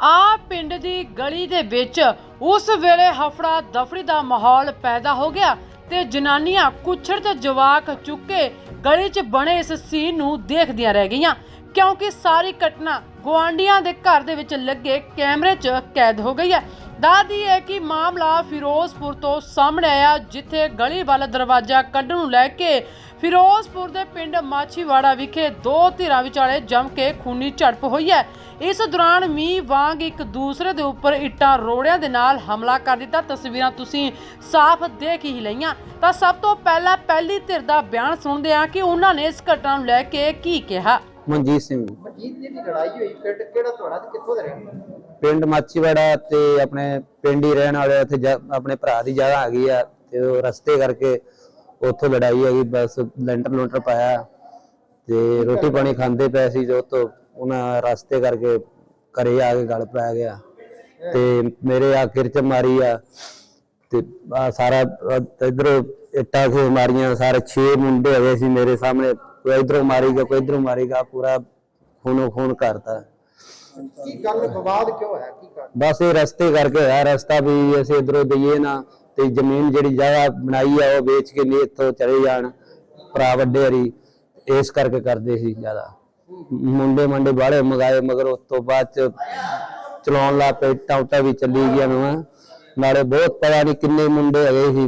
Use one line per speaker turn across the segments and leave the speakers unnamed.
ਆ ਪਿੰਡ ਦੀ ਗਲੀ ਦੇ ਵਿੱਚ ਉਸ ਵੇਲੇ ਹਫੜਾ ਦਫੜੀ ਦਾ ਮਾਹੌਲ ਪੈਦਾ ਹੋ ਗਿਆ ਤੇ ਜਨਾਨੀਆਂ ਕੁਛੜ ਤੇ ਜਵਾਕ ਚੁੱਕੇ ਗਲੀ 'ਚ ਬਣੇ ਇਸ ਸੀਨ ਨੂੰ ਦੇਖਦੀਆਂ ਰਹਿ ਗਈਆਂ, ਕਿਉਂਕਿ ਸਾਰੀ ਘਟਨਾ ਗੁਆਂਢੀਆਂ ਦੇ ਘਰ ਦੇ ਵਿੱਚ ਲੱਗੇ ਕੈਮਰੇ 'ਚ ਕੈਦ ਹੋ ਗਈ ਹੈ। ਦੱਸਦੀ ਹੈ ਕਿ ਮਾਮਲਾ ਫਿਰੋਜ਼ਪੁਰ ਤੋਂ ਸਾਹਮਣੇ ਆਇਆ ਜਿੱਥੇ ਗਲੀ ਵਾਲਾ ਦਰਵਾਜ਼ਾ ਕੱਢਣ ਨੂੰ ਲੈ ਕੇ ਫਿਰੋਜ਼ਪੁਰ ਦੇ ਪਿੰਡ ਮਾਛੀਵਾੜਾ ਵਿਖੇ ਦੋ ਧਿਰਾਂ ਵਿਚਾਲੇ ਜੰਮ ਕੇ ਖੂਨੀ ਝੜਪ ਹੋਈ ਹੈ। ਇਸ ਦੌਰਾਨ ਮੀਂਹ ਵਾਂਗ ਇੱਕ ਦੂਸਰੇ ਦੇ ਉੱਪਰ ਇੱਟਾਂ ਰੋੜਿਆਂ ਦੇ ਨਾਲ ਹਮਲਾ ਕਰ ਦਿੱਤਾ। ਤਸਵੀਰਾਂ ਤੁਸੀਂ ਸਾਫ਼ ਦੇਖ ਹੀ ਲਈਆਂ। ਤਾਂ ਸਭ ਤੋਂ ਪਹਿਲਾਂ ਪਹਿਲੀ ਧਿਰ ਦਾ ਬਿਆਨ ਸੁਣਦੇ ਹਾਂ ਕਿ ਉਹਨਾਂ ਨੇ ਇਸ ਘਟਨਾ ਨੂੰ ਲੈ ਕੇ ਕੀ ਕਿਹਾ।
ਮਨਜੀਤ ਸਿੰਘ
ਮਨਜੀਤ ਜੀ ਦੀ ਲੜਾਈ ਹੋਈ ਪਿੰਡ ਕਿਹੜਾ ਤੁਹਾਡਾ ਤੇ ਕਿੱਥੋਂ ਦਾ ਰਹਿਣ ਵਾਲਾ?
ਪਿੰਡ ਮਾਚੀਵਾੜਾ ਤੇ ਆਪਣੇ ਪਿੰਡ ਹੀ ਰਹਿਣ ਵਾਲੇ ਉੱਥੇ ਜਾ- ਆਪਣੇ ਭਰਾ ਦੀ ਜਗ੍ਹਾ ਹੈਗੀ ਆ, ਤੇ ਉਹ ਰਸਤੇ ਕਰਕੇ ਉੱਥੋਂ ਲੜਾਈ ਹੈਗੀ, ਬਸ ਲੈਂਟਰ ਲੂੰਟਰ ਪਾਇਆ। ਤੇ ਰੋਟੀ ਪਾਣੀ ਖਾਂਦੇ ਪਏ ਸੀ ਜੋ ਤੋਂ ਉਹਨਾਂ ਰਸਤੇ ਕਰਕੇ ਘਰੇ ਆ ਕੇ ਗਲ ਪੈ ਗਿਆ। ਤੇ ਮੇਰੇ ਆ ਕਿਰਚ ਮਾਰੀ ਆ, ਤੇ ਆ ਸਾਰਾ ਇਧਰੋਂ ਇੱਟਾਂ ਸੇ ਮਾਰੀਆਂ, ਸਾਰੇ 6 ਮੁੰਡੇ ਹੈਗੇ ਸੀ ਮੇਰੇ ਸਾਹਮਣੇ, ਕੋਈ ਇਧਰੋਂ ਮਾਰੀ ਗਿਆ, ਕੋਈ ਇਧਰੋਂ ਮਾਰੀ ਗਿਆ, ਪੂਰਾ ਖੂਨੋ ਖੂਨ ਕਰਤਾ
ਕੀ ਗੱਲ ਵਿਵਾਦ ਕਿਉਂ ਹੈ? ਕੀ ਕਾਰਨ?
ਬਸ ਇਹ ਰਸਤੇ ਕਰਕੇ ਹੋਇਆ, ਰਸਤਾ ਵੀ ਅਸੀਂ ਇਧਰੋਂ ਦਈਏ ਨਾ, ਤੇ ਜ਼ਮੀਨ ਜਿਹੜੀ ਜਗ੍ਹਾ ਬਣਾਈ ਆ, ਉਹ ਵੇਚ ਕੇ ਨਹੀਂ ਇੱਥੋਂ ਚਲੇ ਜਾਣ, ਭਰਾ ਵੱਡੇ ਹਰੀ ਇਸ ਕਰਕੇ ਕਰਦੇ ਸੀ ਜ਼ਿਆਦਾ। ਮੁੰਡੇ ਮੰਡੇ ਬਾਹਲੇ ਮਗਾਏ, ਮਗਰ ਉਸ ਤੋਂ ਬਾਅਦ ਚ ਚਲਾਉਣ ਲਾ ਪਏ ਟਾਉਟਾ ਵੀ ਚੱਲੀ ਗਿਆ ਨਵਾਂ ਨਾਲੇ ਬਹੁਤ ਪਤਾ ਨਹੀਂ ਕਿੰਨੇ ਮੁੰਡੇ ਹੈਗੇ ਸੀ।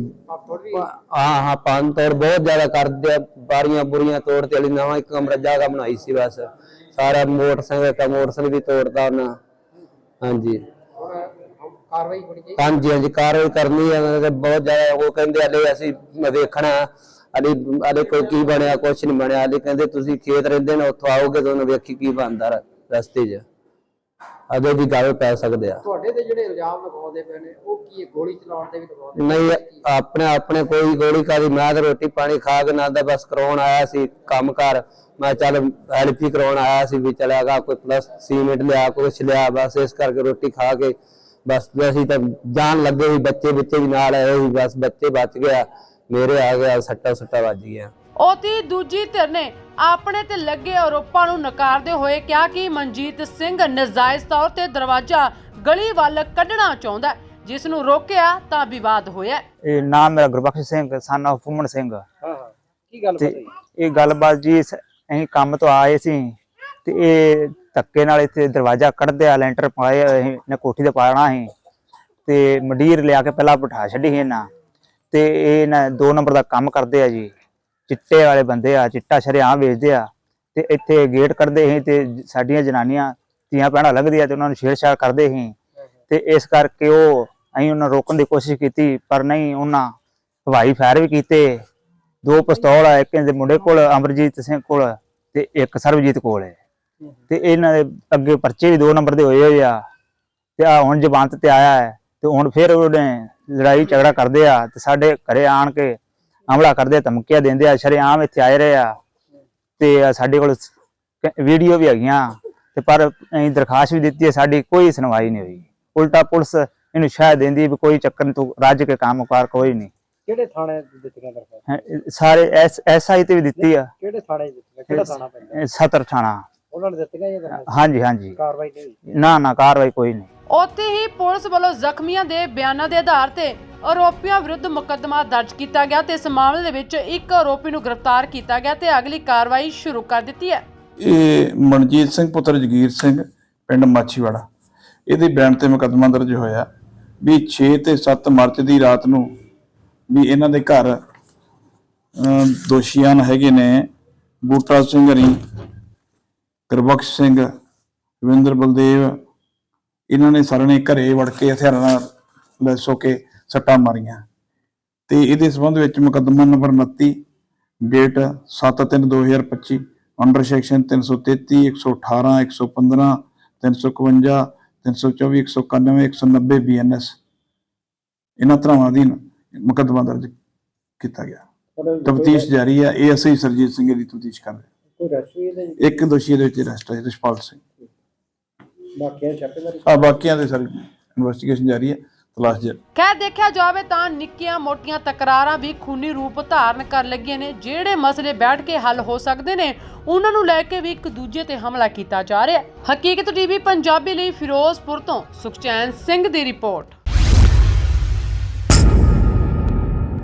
ਹਾਂ ਹਾਂ ਪੰਨ ਤੋੜ ਬਹੁਤ ਜ਼ਿਆਦਾ ਕਰਦੇ ਬਾਰੀਆਂ ਬੁਰੀਆਂ ਤੋੜ ਤੇ ਅਲੀ ਨਵਾਂ ਇੱਕ ਕਮਰਾ ਜਗ੍ਹਾ ਬਣਾਈ ਸੀ ਬਸ। ਸਾਰਾ ਮੋਟਰਸਾਈਕਲ ਦਾ ਮੋਟਰਸਾਈਕਲ ਵੀ ਤੋੜਦਾ ਉਹਨਾਂ। ਹਾਂਜੀ।
ਹੁਣ ਹੁਣ ਕਾਰਵਾਈ ਹੋਣੀ ਚਾਹੀਦੀ?
ਹਾਂਜੀ ਹਾਂਜੀ ਕਾਰਵਾਈ ਕਰਨੀ ਹੈ। ਉਹਨਾਂ ਦੇ ਬਹੁਤ ਜ਼ਿਆਦਾ ਉਹ ਕਹਿੰਦੇ ਹਲੇ ਅਸੀਂ ਵੇਖਣਾ। ਹਲੇ ਹਲੇ ਕੋਈ ਕੀ ਬਣਿਆ ਕੁਛ ਨਹੀਂ ਬਣਿਆ। ਹਲੇ ਕਹਿੰਦੇ ਤੁਸੀਂ ਖੇਤ ਰਹਿੰਦੇ ਨੇ ਉੱਥੋਂ ਆਓਗੇ ਤਾਂ ਉਹਨੂੰ ਵੇਖੀ ਕੀ ਬਣਦਾ ਰਸਤੇ 'ਚ। ਅਦੇ ਵੀ ਗੱਲ ਪੈ ਸਕਦੇ ਆ।
ਤੁਹਾਡੇ ਤੇ ਜਿਹੜੇ ਇਲਜ਼ਾਮ ਲਗਾਉਂਦੇ ਪਏ ਨੇ ਉਹ ਕੀ ਹੈ? ਗੋਲੀ ਚਲਾਉਣ ਦੇ ਵੀ ਲਗਾਉਂਦੇ
ਨਹੀਂ ਆਪਣੇ ਆਪਣੇ ਕੋਈ ਗੋਲੀ ਕਾਦੀ ਮੈਂ ਤਾਂ ਰੋਟੀ ਪਾਣੀ ਖਾ ਕੇ ਨਾਲ ਦਾ ਬਸ ਕਰਾਉਣ ਆਇਆ ਸੀ ਕੰਮ ਕਰ। ਮੈਂ ਚੱਲ ਹੈਲਪ ਹੀ ਕਰਾਉਣ ਆਇਆ ਸੀ ਵੀ ਚਲਿਆਗਾ ਕੋਈ ਪਲੱਸ ਸੀਮੈਂਟ ਲਿਆ ਕੁਛ ਲਿਆ ਬਸ ਇਸ ਕਰਕੇ ਰੋਟੀ ਖਾ ਕੇ ਬਸ ਅਸੀਂ ਤਾਂ ਜਾਣ ਲੱਗੇ ਸੀ ਬੱਚੇ ਬੱਚੇ ਵੀ ਨਾਲ ਆਏ ਸੀ ਬਸ ਬੱਚੇ ਬਚ ਗਿਆ ਮੇਰੇ ਆ ਗਿਆ ਸੱਟਾ ਸੁੱਟਾ ਵੱਜ ਗਿਆ
ਉਤੀ ਦੂਜੀ ਧਿਰ ਨੇ ਆਪਣੇ ਤੇ ਲੱਗੇ ਆਰੋਪਾਂ ਨੂੰ ਨਕਾਰਦੇ ਹੋਏ ਕਿਹਾ ਕਿ ਮਨਜੀਤ ਸਿੰਘ ਨਜਾਇਜ਼ ਤੌਰ ਤੇ ਦਰਵਾਜ਼ਾ ਗਲੀ ਵੱਲ ਕੱਢਣਾ ਚਾਹੁੰਦਾ ਜਿਸ ਨੂੰ ਰੋਕਿਆ ਤਾਂ ਵਿਵਾਦ ਹੋਇਆ
ਇਹ ਨਾਮ ਮੇਰਾ ਗੁਰਬਖਸ਼ ਸਿੰਘ ਸਨ of ਫੁੰਮਣ ਸਿੰਘ।
ਹਾਂ ਹਾਂ। ਕੀ ਗੱਲ
ਤੇ
ਪਤਾ
ਇਹ ਗੱਲਬਾਤ ਜੀ ਅਸੀਂ ਕੰਮ ਤੋਂ ਆਏ ਸੀ ਤੇ ਇਹ ਧੱਕੇ ਨਾਲ ਇੱਥੇ ਦਰਵਾਜ਼ਾ ਕੱਢਦੇ ਆ ਲੈਂਟਰ ਪਾਏ ਅਸੀਂ ਨੇ ਕੋਠੀ ਤੇ ਪਾਣਾ ਸੀ ਤੇ ਮੰਡੀਰ ਲਿਆ ਕੇ ਪਹਿਲਾਂ ਬਿਠਾ ਛੱਡੀ ਸੀ ਇਹਨਾਂ। ਤੇ ਇਹ ਨਾ ਦੋ ਨੰਬਰ ਦਾ ਕੰਮ ਕਰਦੇ ਆ ਜੀ। ਚਿੱਟੇ ਵਾਲੇ ਬੰਦੇ ਆ, ਚਿੱਟਾ ਸ਼ਰੇਆਮ ਵੇਚਦੇ ਆ ਤੇ ਇੱਥੇ ਗੇਟ ਕੱਢਦੇ ਸੀ ਤੇ ਸਾਡੀਆਂ ਜਨਾਨੀਆਂ, ਧੀਆਂ ਭੈਣਾਂ ਲੱਗਦੀਆਂ ਤੇ ਉਹਨਾਂ ਨੂੰ ਛੇੜਛਾੜ ਕਰਦੇ ਸੀ। ਤੇ ਇਸ ਕਰਕੇ ਉਹ ਅਸੀਂ ਉਹਨਾਂ ਨੂੰ ਰੋਕਣ ਦੀ ਕੋਸ਼ਿਸ਼ ਕੀਤੀ, ਪਰ ਨਹੀਂ, ਉਹਨਾਂ ਹਵਾਈ ਫਾਇਰ ਵੀ ਕੀਤੇ। ਦੋ ਪਿਸਤੌਲ ਆ, ਇੱਕ ਇਹਦੇ ਮੁੰਡੇ ਕੋਲ, ਅਮਰਜੀਤ ਸਿੰਘ ਕੋਲ ਤੇ ਇੱਕ ਸਰਬਜੀਤ ਕੋਲ ਹੈ। ਤੇ ਇਹਨਾਂ ਦੇ ਅੱਗੇ ਪਰਚੇ ਵੀ ਦੋ ਨੰਬਰ ਦੇ ਹੋਏ ਹੋਏ ਆ। ਤੇ ਆ ਹੁਣ ਜਬਾਨਤ ਤੇ ਆਇਆ ਹੈ ਤੇ ਹੁਣ ਫਿਰ ਉਹਨੇ ਲੜਾਈ ਝਗੜਾ ਕਰਦੇ ਆ ਤੇ ਸਾਡੇ ਘਰੇ ਆਣ ਕੇ ਹਮਲਾ ਕਰਦੇ ਧਮਕੀਆਂ ਦਿੰਦੇ ਆ ਸ਼ਰੇਆਮ ਇੱਥੇ ਆਏ ਰਹੇ ਆ। ਤੇ ਸਾਡੇ ਕੋਲ ਵੀਡੀਓ ਵੀ ਹੈਗੀਆਂ ਤੇ ਪਰ ਅਸੀਂ ਦਰਖਾਸਤ ਵੀ ਦਿੱਤੀ ਹੈ ਸਾਡੀ ਕੋਈ ਸੁਣਵਾਈ ਨਹੀਂ ਹੋਈ। ਉਲਟਾ ਪੁਲਿਸ ਇਹਨੂੰ ਸ਼ਾਇਦ ਦਿੰਦੀ ਵੀ ਕੋਈ ਚੱਕਰ ਤੂੰ ਰੱਜ ਕੇ ਕੰਮ ਕਾਰ ਕੋਈ ਨਹੀਂ
ਕਿਹੜੇ ਥਾਣੇ ਦਿੱਤੀਆਂ ਦਰਖਾਸਤ?
ਸਾਰੇ ਐਸ ਐਸਆਈ ਤੇ ਵੀ ਦਿੱਤੀ ਆ।
ਕਿਹੜੇ ਥਾਣੇ ਦਿੱਤੀਆਂ? ਕਿਹੜਾ ਥਾਣਾ ਪੈਂਦਾ?
ਸਤਰ ਥਾਣਾ।
ਉਹਨਾਂ ਨੇ ਦਿੱਤੀਆਂ ਇਹ
ਹਾਂਜੀ ਹਾਂਜੀ।
ਕਾਰਵਾਈ ਨਹੀਂ
ਨਾ ਨਾ ਕਾਰਵਾਈ ਕੋਈ ਨਹੀਂ।
ਉੱਥੇ ਹੀ ਪੁਲਿਸ ਵੱਲੋਂ ਜ਼ਖਮੀਆਂ ਦੇ ਬਿਆਨਾਂ ਦੇ ਆਧਾਰ ਤੇ ਆਰੋਪੀਆਂ ਵਿਰੁੱਧ ਮੁਕੱਦਮਾ ਦਰਜ ਕੀਤਾ ਗਿਆ ਤੇ ਇਸ ਮਾਮਲੇ ਦੇ ਵਿੱਚ ਇੱਕ ਆਰੋਪੀ ਨੂੰ ਗ੍ਰਿਫਤਾਰ ਕੀਤਾ ਗਿਆ ਤੇ ਅਗਲੀ ਕਾਰਵਾਈ ਸ਼ੁਰੂ ਕਰ ਦਿੱਤੀ ਹੈ।
ਇਹ ਮਨਜੀਤ ਸਿੰਘ ਪੁੱਤਰ ਜਗੀਰ ਸਿੰਘ ਪਿੰਡ ਮਾਛੀਵਾੜਾ। ਇਹਦੇ ਬਿਆਨ ਤੇ ਮੁਕੱਦਮਾ ਦਰਜ ਹੋਇਆ ਵੀ 6 ਤੇ 7 ਮਾਰਚ ਦੀ ਰਾਤ ਨੂੰ ਵੀ ਇਹਨਾਂ ਦੇ ਘਰ ਅਮ, ਦੋਸ਼ੀਆਂ ਹੈਗੇ ਨੇ ਬੂਟਾ ਸਿੰਘ ਹਰੀ ਗੁਰਬਖਸ਼ ਸਿੰਘ ਰਵਿੰਦਰ ਬਲਦੇਵ ਇਹਨਾਂ ਨੇ ਸਾਰਿਆਂ ਨੇ ਘਰੇ ਵੜ ਕੇ ਹਥਿਆਰਾਂ ਨਾਲ ਲੈਸੋ ਕੇ ਸੱਟਾਂ ਮਾਰੀਆਂ। ਤੇ ਇਹਦੇ ਸਬੰਧ ਵਿੱਚ ਮੁਕੱਦਮਾ number 29 date 7/3/2025 under section 333 118 115 351 324 191 190 BNS ਇਹਨਾਂ ਧਰਾਵਾਂ ਅਧੀਨ ਮੁਕੱਦਮਾ ਦਰਜ ਕੀਤਾ ਗਿਆ। ਤਫਤੀਸ਼ ਜਾਰੀ ਹੈ। ਇਹ ਅਸੀਂ ਸਰਜੀਤ ਸਿੰਘ ਦੀ ਤਫਤੀਸ਼ ਕਰ ਰਹੇ ਹਾਂ। ਇੱਕ ਦੋਸ਼ੀ ਦੇ ਵਿੱਚ ਅਰੈਸਟ ਹੈ ਰਿਸ਼ਪਾਲ ਸਿੰਘ।
ਬਾਕੀਆਂ ਛਾਪੇਮਾਰੀ
ਆ ਬਾਕੀਆਂ ਦੇ ਸਰ ਇਨਵੈਸਟੀਗੇਸ਼ਨ ਜਾਰੀ ਹੈ ਤਲਾਸ਼ ਜਾਰੀ।
ਖੈਰ ਦੇਖਿਆ ਜਾਵੇ ਤਾਂ ਨਿੱਕੀਆਂ ਮੋਟੀਆਂ ਤਕਰਾਰਾਂ ਵੀ ਖੂਨੀ ਰੂਪ ਧਾਰਨ ਕਰ ਲੱਗੀਆਂ ਨੇ ਜਿਹੜੇ ਮਸਲੇ ਬੈਠ ਕੇ ਹੱਲ ਹੋ ਸਕਦੇ ਨੇ ਉਹਨਾਂ ਨੂੰ ਲੈ ਕੇ ਵੀ ਇੱਕ ਦੂਜੇ ਤੇ ਹਮਲਾ ਕੀਤਾ ਜਾ ਰਿਹਾ ਹੈ। ਹਕੀਕਤ ਟੀਵੀ ਪੰਜਾਬੀ ਲਈ ਫਿਰੋਜ਼ਪੁਰ ਤੋਂ ਸੁਖਚੈਨ ਸਿੰਘ ਦੀ ਰਿਪੋਰਟ।